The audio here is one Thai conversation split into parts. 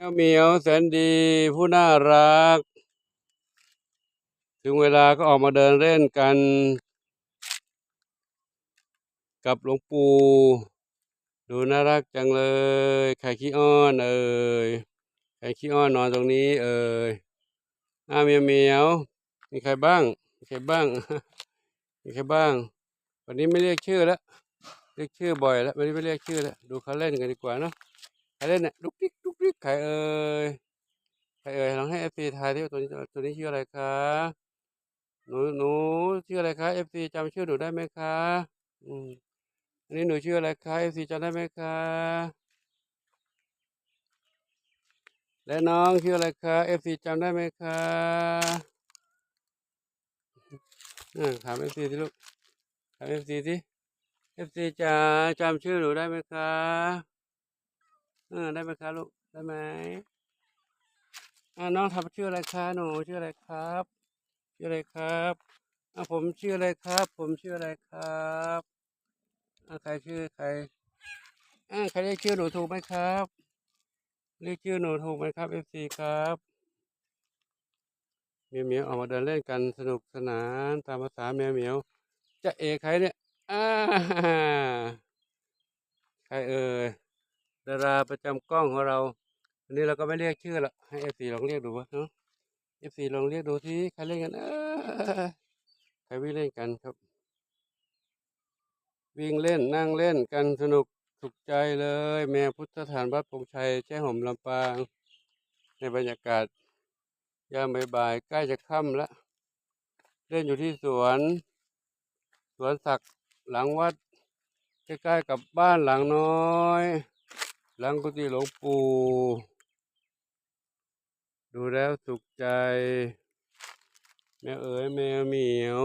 แมวเหมียวแสนดีผู้น่ารัก ถึงเวลาก็ออกมาเดินเล่นกัน กับหลวงปู่ดูน่ารักจังเลยใครขี้อ้อนเอ่ยใครขี้อ้อนนอนตรงนี้เอ่ยอ้าเมียวเหมียวมีใครบ้างมีใครบ้างมีใครบ้าง วันนี้ไม่เรียกชื่อแล้วเรียกชื่อบ่อยแล้ววันนี้ไม่เรียกชื่อแล้วดูเขาเล่นกันดีกว่าเนาะ ครเล่นเนี่ยลุกดิ๊กลุกดิ๊กใครเอ่ยใครเอ่ยลองให้เอฟซีทายที่ตัวนี้ตัวนี้ชื่ออะไรคะหนูหนูชื่ออะไรคะเอฟซีจำชื่อหนูได้ไหมคะอืมอันนี้หนูชื่ออะไรคะเอฟซีจำได้ไหมคะและน้องชื่ออะไรคะเอฟซีจำได้ไหมคะถามเอฟซีสิลูกถามเอฟซีสิเอฟซีจะจำชื่อหนูได้ไหมคะ ออได้ไหมคะลูกได้ไหมอ่าน้องทำชื่ออะไรคะหนูชื่ออะไรครับชื่ออะไรครับอ่าผมชื่ออะไรครับ ผมชื่ออะไรครับอ่าใครชื่อใครอ่าใครเรียกชื่อหนูถูกไหมครับเรียกชื่อหนูถูกไหมครับเอฟซีครับเมียวเมียวออกมาเดินเล่นกันสนุกสนานตามภาษาแมวเมียวจะเอใครเนี่ยอ่าใครเอ่ย ดาราประจำกล้องของเรา อันนี้เราก็ไม่เรียกชื่อละให้เอฟซีลองเรียกดูวะเนาะเอฟซีลองเรียกดูที่ใครเล่นกันใครวิ่งเล่นกันครับ วิ่งเล่นนั่งเล่นกันสนุกสุขใจเลย แม่พุทธสถานวัดพงชัยแช่ห่มลำปาง ในบรรยากาศยามบ่ายๆใกล้จะค่ำแล้วเล่นอยู่ที่สวน สวนสักดิ์หลังวัดใกล้ๆกับบ้านหลังน้อย หลังกุฏิหลวงปู่ดูแล้วสุขใจ แมวเอ๋ยแมวเหมียว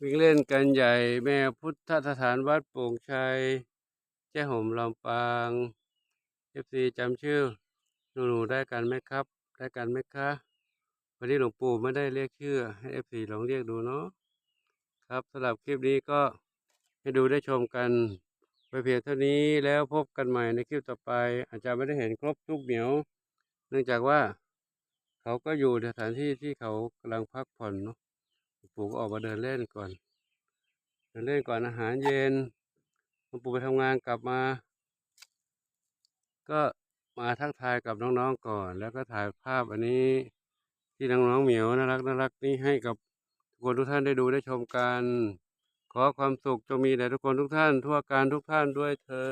วิ่งเล่นกันใหญ่ แม่พุทธสถานวัดโป่งชัย แจ้ห่มลำปางเอฟซีจำชื่อหนูๆได้กันไหมครับ ได้กันไหมคะวันนี้หลวงปู่ไม่ได้เรียกชื่อ ให้เอฟซีลองเรียกดูเนาะครับสำหรับคลิปนี้ก็ให้ดูได้ชมกัน ไปเพียงเท่านี้แล้วพบกันใหม่ในคลิปต่อไป อาจจะไม่ได้เห็นครบทุกเหมียว เนื่องจากว่าเขาก็อยู่ในสถานที่ที่เขากำลังพักผ่อนเนาะปู่ก็ออกมาเดินเล่นก่อนเดินเล่นก่อนอาหารเย็นปู่ไปทำงานกลับมา ก็มาทักทายกับน้องๆก่อน แล้วก็ถ่ายภาพอันนี้ที่น้องๆเหมียวน่ารักน่ารักนี่ให้กับทุกคนทุกท่านได้ดูได้ชมกัน ขอความสุขจงมีแด่ทุกคนทุกท่าน ทั่วการทุกท่านด้วยเธอ